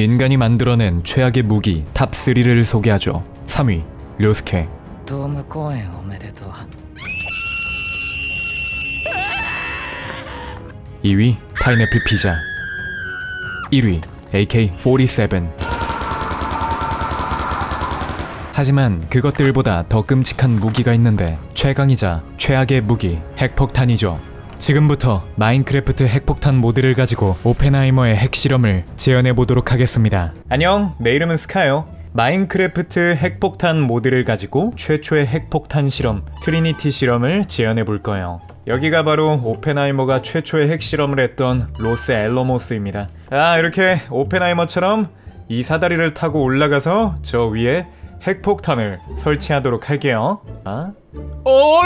인간이 만들어낸 최악의 무기 탑3를 소개하죠. 3위, 료스케. 도움 공연 오메데토. 2위, 파인애플 피자. 1위, AK-47. 하지만 그것들보다 더 끔찍한 무기가 있는데 최강이자 최악의 무기 핵폭탄이죠. 지금부터 마인크래프트 핵폭탄 모드를 가지고 오펜하이머의 핵실험을 재현해 보도록 하겠습니다. 안녕, 내 이름은 스카요. 마인크래프트 핵폭탄 모드를 가지고 최초의 핵폭탄 실험, 트리니티 실험을 재현해 볼 거예요. 여기가 바로 오펜하이머가 최초의 핵실험을 했던 로스 엘로모스입니다. 아, 이렇게 오펜하이머처럼 이 사다리를 타고 올라가서 저 위에 핵폭탄을 설치하도록 할게요. 아? 어!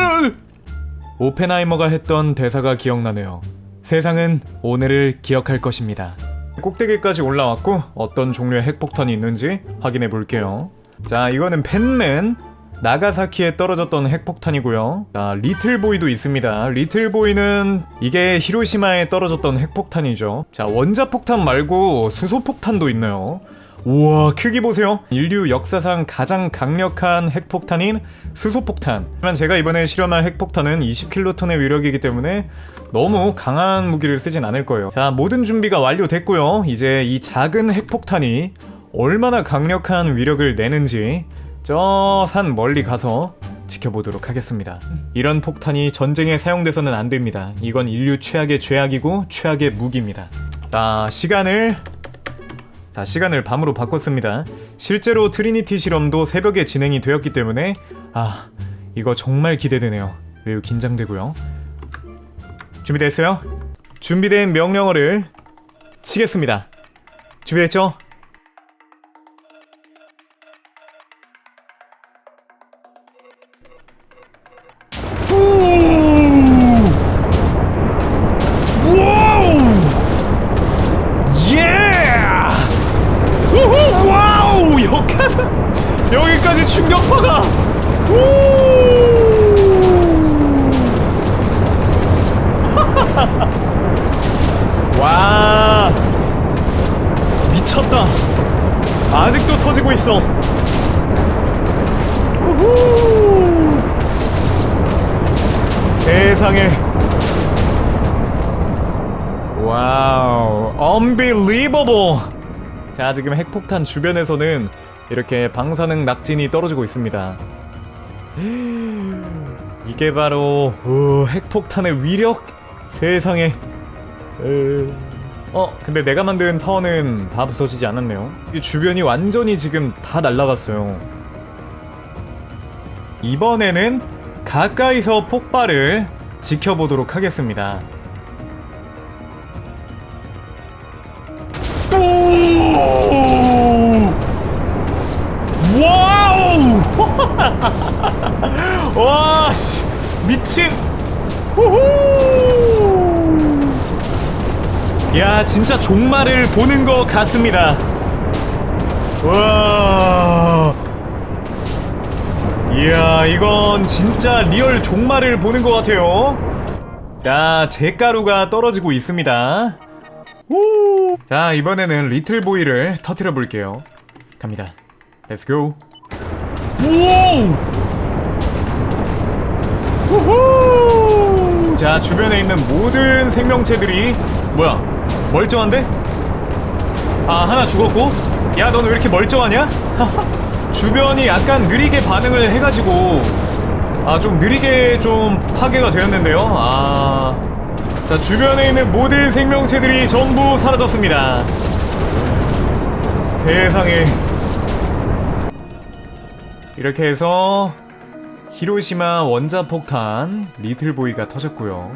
오펜하이머가 했던 대사가 기억나네요. 세상은 오늘을 기억할 것입니다. 꼭대기까지 올라왔고 어떤 종류의 핵폭탄이 있는지 확인해 볼게요. 자, 이거는 펜맨 나가사키에 떨어졌던 핵폭탄이고요. 자, 리틀보이도 있습니다. 리틀보이는 이게 히로시마에 떨어졌던 핵폭탄이죠. 자, 원자폭탄 말고 수소폭탄도 있네요. 우와 크기 보세요 인류 역사상 가장 강력한 핵폭탄인 수소폭탄 하지만 제가 이번에 실험할 핵폭탄은 20킬로톤의 위력이기 때문에 너무 강한 무기를 쓰진 않을 거예요 자 모든 준비가 완료됐고요 이제 이 작은 핵폭탄이 얼마나 강력한 위력을 내는지 저 산 멀리 가서 지켜보도록 하겠습니다. 이런 폭탄이 전쟁에 사용돼서는 안 됩니다. 이건 인류 최악의 죄악이고 최악의 무기입니다. 자, 시간을 자, 시간을 밤으로 바꿨습니다. 실제로 트리니티 실험도 새벽에 진행이 되었기 때문에 아, 이거 정말 기대되네요. 매우 긴장되고요. 준비됐어요? 준비된 명령어를 치겠습니다. 준비됐죠? 여기 여기까지 충격파가. 우! 와. 미쳤다. 아직도 터지고 있어. 우후. 세상에. 와우, unbelievable. 자, 지금 핵폭탄 주변에서는 이렇게 방사능 낙진이 떨어지고 있습니다. 이게 바로 어, 핵폭탄의 위력? 세상에. 에... 어, 근데 내가 만든 타워는 다 부서지지 않았네요. 이 주변이 완전히 지금 다 날라갔어요. 이번에는 가까이서 폭발을 지켜보도록 하겠습니다. 와, 씨, 미친! 우후! 야, 진짜 종말을 보는 것 같습니다. 와. 이야, 이건 진짜 리얼 종말을 보는 것 같아요. 자, 잿가루가 떨어지고 있습니다. 우! 자 이번에는 리틀보이를 터트려 볼게요 갑니다 go 오! 우후! 자 주변에 있는 모든 생명체들이 뭐야 멀쩡한데? 아 하나 죽었고 야 넌 왜 이렇게 멀쩡하냐? 주변이 약간 느리게 반응을 해가지고 아 좀 느리게 좀 파괴가 되었는데요 아 자, 주변에 있는 모든 생명체들이 전부 사라졌습니다. 세상에. 이렇게 해서 히로시마 원자 폭탄 리틀보이가 터졌고요.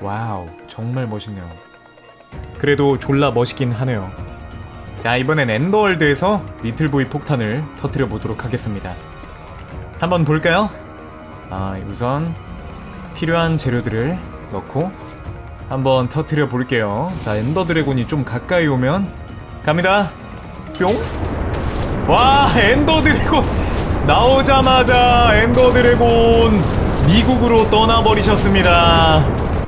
와우, 정말 멋있네요. 그래도 졸라 멋있긴 하네요. 자, 이번엔 엔더월드에서 리틀보이 폭탄을 터뜨려 보도록 하겠습니다. 한번 볼까요? 아, 우선 필요한 재료들을 넣고 한번 터트려 볼게요. 자, 엔더 드래곤이 좀 가까이 오면 갑니다. 뿅. 와, 엔더 드래곤 나오자마자 엔더 드래곤 미국으로 떠나버리셨습니다.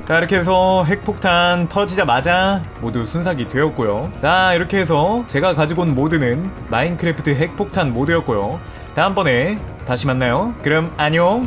자 이렇게 해서 핵폭탄 터지자마자 모두 순삭이 되었고요. 자 이렇게 해서 제가 가지고 온 모드는 마인크래프트 핵폭탄 모드였고요. 다음번에 다시 만나요. 그럼 안녕